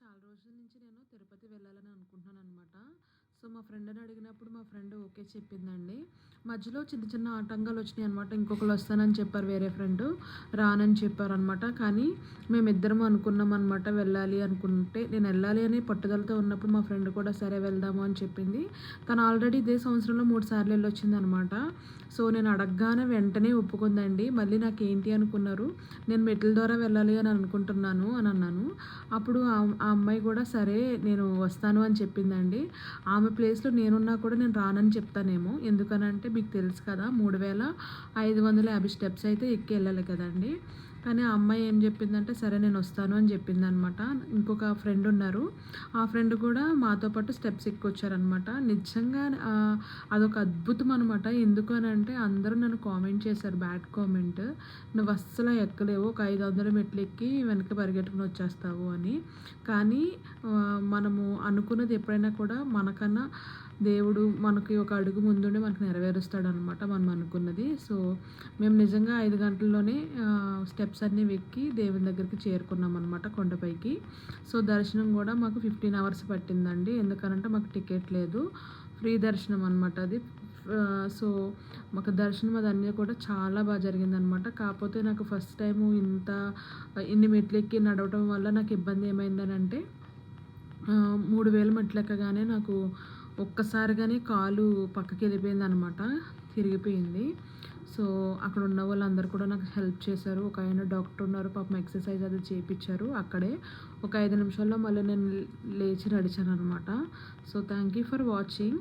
చాలా రోజుల నుంచి నేను తిరుపతి వెళ్ళాలని అనుకుంటున్నాను అనమాట సో మా ఫ్రెండ్ని అడిగినప్పుడు మా ఫ్రెండ్ ఓకే చెప్పిందండి. మధ్యలో చిన్న చిన్న ఆటంకాలు వచ్చినాయి అనమాట ఇంకొకరు వస్తానని చెప్పారు వేరే ఫ్రెండ్. రానని చెప్పారనమాట కానీ మేమిద్దరం అనుకున్నాం అనమాట వెళ్ళాలి అనుకుంటే. నేను వెళ్ళాలి అని పట్టుదలతో ఉన్నప్పుడు మా ఫ్రెండ్ కూడా సరే వెళ్దాము అని చెప్పింది. తను ఆల్రెడీ ఇదే సంవత్సరంలో మూడు సార్లు వెళ్ళొచ్చింది అనమాట సో నేను అడగగానే వెంటనే ఒప్పుకుందండి. మళ్ళీ నాకు ఏంటి అనుకున్నారు? నేను మెట్ల ద్వారా వెళ్ళాలి అని అనుకుంటున్నాను అని అన్నాను. అప్పుడు ఆ అమ్మాయి కూడా సరే నేను వస్తాను అని చెప్పిందండి. ఆమె ప్లేస్లో నేనున్నా కూడా నేను రానని చెప్తానేమో. ఎందుకనంటే మీకు తెలుసు కదా మూడు వేల ఐదు వందల యాభై స్టెప్స్ అయితే ఎక్కి వెళ్ళాలి కదండి. కానీ ఆ అమ్మాయి ఏం చెప్పిందంటే సరే నేను వస్తాను అని చెప్పింది అనమాట ఇంకొక ఫ్రెండ్ ఉన్నారు. ఆ ఫ్రెండ్ కూడా మాతో పాటు స్టెప్స్ ఎక్కొచ్చారనమాట. నిజంగా అదొక అద్భుతం అనమాట. ఎందుకు అని అంటే అందరూ నన్ను కామెంట్ చేశారు బ్యాడ్ కామెంట్. నువ్వు అస్సలు ఎక్కలేవు ఒక ఐదు వందల మెట్లు ఎక్కి వెనక పరిగెట్టుకుని వచ్చేస్తావు అని. కానీ మనము అనుకున్నది ఎప్పుడైనా కూడా మనకన్నా దేవుడు మనకి ఒక అడుగు ముందుండి మనకు నెరవేరుస్తాడనమాట మనం అనుకున్నది. సో మేము నిజంగా ఐదు గంటల్లోనే స్టెప్స్ అన్నీ ఎక్కి దేవుని దగ్గరికి చేరుకున్నాం అనమాట కొండపైకి. సో దర్శనం కూడా మాకు ఫిఫ్టీన్ అవర్స్ పట్టిందండి. ఎందుకనంటే మాకు టికెట్ లేదు. ఫ్రీ దర్శనం అనమాట అది. సో మాకు దర్శనం అది అన్నీ కూడా చాలా బాగా జరిగిందనమాట కాకపోతే నాకు ఫస్ట్ టైం ఇంత ఇన్ని మెట్లు ఎక్కి నడవటం వల్ల నాకు ఇబ్బంది ఏమైందని అంటే మూడు వేల మెట్లు ఎక్కగానే నాకు ఒక్కసారిగానే కాలు పక్కకి వెళ్ళిపోయింది అనమాట తిరిగిపోయింది. సో అక్కడ ఉన్న వాళ్ళందరూ కూడా నాకు హెల్ప్ చేశారు. ఒక ఆయన డాక్టర్ ఉన్నారు పాపం ఎక్సర్సైజ్ అది చేయించారు అక్కడే. ఒక ఐదు నిమిషాల్లో మళ్ళీ నేను లేచి నడిచాను అనమాట so thank you for watching.